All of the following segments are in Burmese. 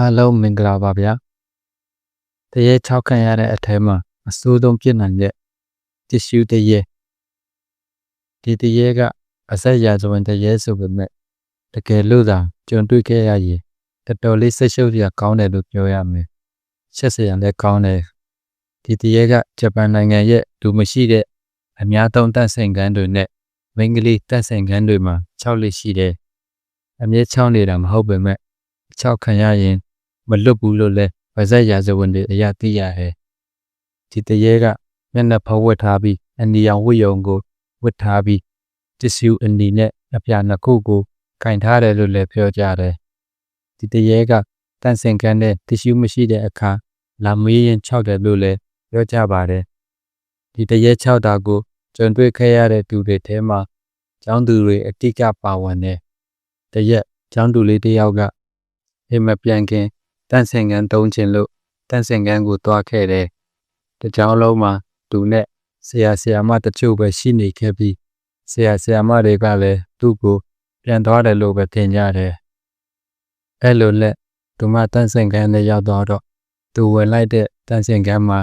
အားလုံးမင်္ဂလာပါဗျာတရေ၆ခံရတဲ့အထဲမှာအဆိုးဆုံးဖြစ်နိုင်တဲ့တ िश ူးတရေဒီတရေကအဆက်ရာဇဝင်တရေဆိုပေမဲ့တကယ်လို့သာကြုံတွေ့ခဲ့ရရင်တော်တော်လေးစိတ်ရှုပ်ရကောင်းတယ်လို့ပြောရမယ်ချက်စရာလည်းကောင်းတယ်ဒီတရေကဂျပန်နိုင်ငံရဲ့လူမရှိတဲ့အများသုံးတန့်ဆိုင်ကန်းတွေနဲ့မင်္ဂလိတန့်ဆိုင်ကန်းတွေမှာ6လက်ရှိတယ်အမြဲချောင်းနေတာမဟုတ်ပေမဲ့ခြောက်ခံရရင် မလွတ်ဘူးလို့လဲဗဇက်ရာဇဝင်တွေအရာသိရဟဲ့ဒီတရေကမျက်နှာဖဝတ်ထားပြီးအနီရောင်ဝတ်ယုံကိုဝတ်ထားပြီးတ िश ူအနီနဲ့အပြာနှစ်ခုကိုကင်ထားတယ်လို့လည်းပြောကြတယ်ဒီတရေကတန့်စင်ကန်းတဲ့တ िश ူမရှိတဲ့အခါလာမေးရင်ခြောက်တယ်လို့လည်းပြောကြပါတယ်ဒီတရေခြောက်တာကိုကြုံတွေ့ခဲ့ရတဲ့သူတွေထဲမှာကျောင်းသူတွေအတိကပါဝင်တယ်တရက်ကျောင်းသူလေးတစ်ယောက်ကအိမ်မပြန်ခင် တန့်စင်ကန်တုံးချင်လို့တန့်စင်ကန်ကိုသွားခဲ့တယ်။တကြောင်လုံးမှာသူနဲ့ဆရာဆရာမတချို့ပဲရှိနေခဲ့ပြီးဆရာဆရာမတွေကလည်းသူ့ကိုပြန်သွားတယ်လို့ပဲထင်ကြတယ်။အဲ့လိုလက်သူမတန့်စင်ကန်နဲ့ရောက်တော့တော့သူဝင်လိုက်တဲ့တန့်စင်ကန်မှာ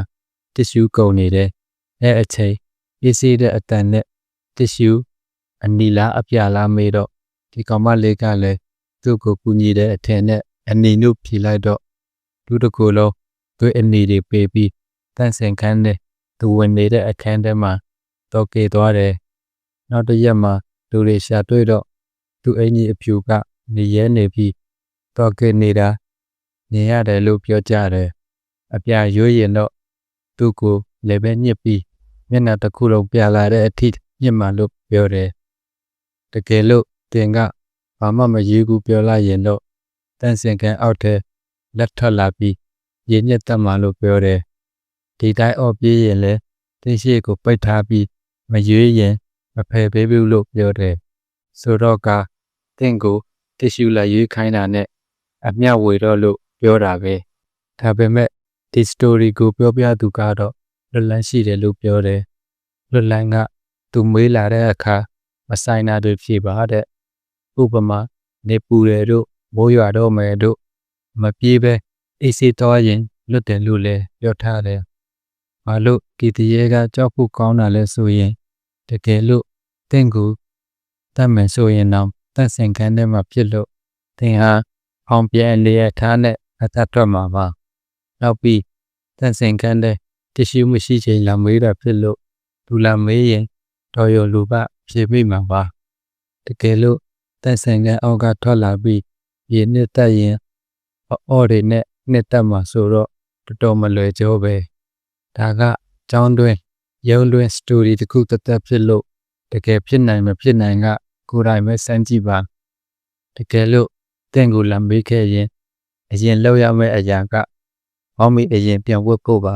တ िश ူးကုန်နေတယ်။အဲ့အချိန်အေးစေးတဲ့အတန်နဲ့တ िश ူးအနီလားအပြာလားမေးတော့ဒီကောင်မလေးကလည်းသူ့ကိုကူညီတဲ့အထင်နဲ့ အနေနုဖြေလိုက်တော့လူတစ်ခုလုံးသူ့အနေတွေပေးပြီးတန့်စင်ခန်းနဲ့သူဝင်နေတဲ့အခန်းထဲမှာတော့ကေသွားတယ်နောက်တစ်ရက်မှာလူတွေရှာတွေ့တော့သူအင်ကြီးအဖြူကနေရဲနေပြီးတော့ကေနေတာနေရတယ်လို့ပြောကြတယ်အပြရွေးရင်တော့သူ့ကိုလည်းပဲညစ်ပြီးမျက်နှာတစ်ခုလုံးပြလာတဲ့အထိညစ်မှလို့ပြောတယ်တကယ်လို့တင်ကဘာမှမရေးဘူးပြောလိုက်ရင်တော့ တန့်စင်ကန်အောက်ထဲလက်ထွက်လာပြီးရေညက်တက်မှလို့ပြောတယ်ဒီတိုင်းအော်ပြေးရင်လည်းတင်းရှိကိုပိတ်ထားပြီးမရွေးရင်မဖယ်ပေးဘူးလို့ပြောတယ်ဆိုတော့ကတင့်ကိုတ िश ူလာရွေးခိုင်းတာနဲ့အမျှဝေတော့လို့ပြောတာပဲဒါပေမဲ့ဒီ story ကိုပြောပြသူကတော့လွတ်လန်းရှိတယ်လို့ပြောတယ်လွတ်လန်းကသူမေးလာတဲ့အခါမဆိုင်တာတွေဖြေပါတဲ့ဥပမာနေပူတယ်တို့ မိုးရွာတော့မယ်တို့မပြေးပဲအေးစေးတော့ရင်လွတ်တယ်လို့လည်းပြောထားတယ်။ဘာလို့ကီတရေကကြောက်ဖို့ကောင်းတာလဲဆိုရင်တကယ်လို့တင့်ကိုတတ်မယ်ဆိုရင်တော့တတ်ဆင်ခန်းထဲမှာဖြစ်လို့သင်ဟာအောင်ပြန်လျက်ထားနဲ့အသက်ထွက်မှာပါ။နောက်ပြီးတတ်ဆင်ခန်းထဲတ िश ူးမရှိချိန်လာမေးတာဖြစ်လို့လူလာမေးရင်တော်ရလူပဖြေမိမှာပါ။တကယ်လို့တန်ဆန်ကန်အောက်ကထွက်လာပြီး ရေနှစ်တက်ရင်အော်တွေနဲ့နှစ်တက်မှာဆိုတော့တော်တော်မလွယ်ကြောပဲဒါကကျောင်းတွင်ရုံးတွင်စတိုရီတစ်ခုတက်တက်ဖြစ်လို့တကယ်ဖြစ်နိုင်မဖြစ်နိုင်ကကိုယ်တိုင်ပဲစမ်းကြည့်ပါတကယ်လို့တင့်ကိုလမ်းပေးခဲ့ရင်အရင်လောက်ရမယ့်အရာကဟောင်းမီအရင်ပြန်ဝတ်ဖို့ပါ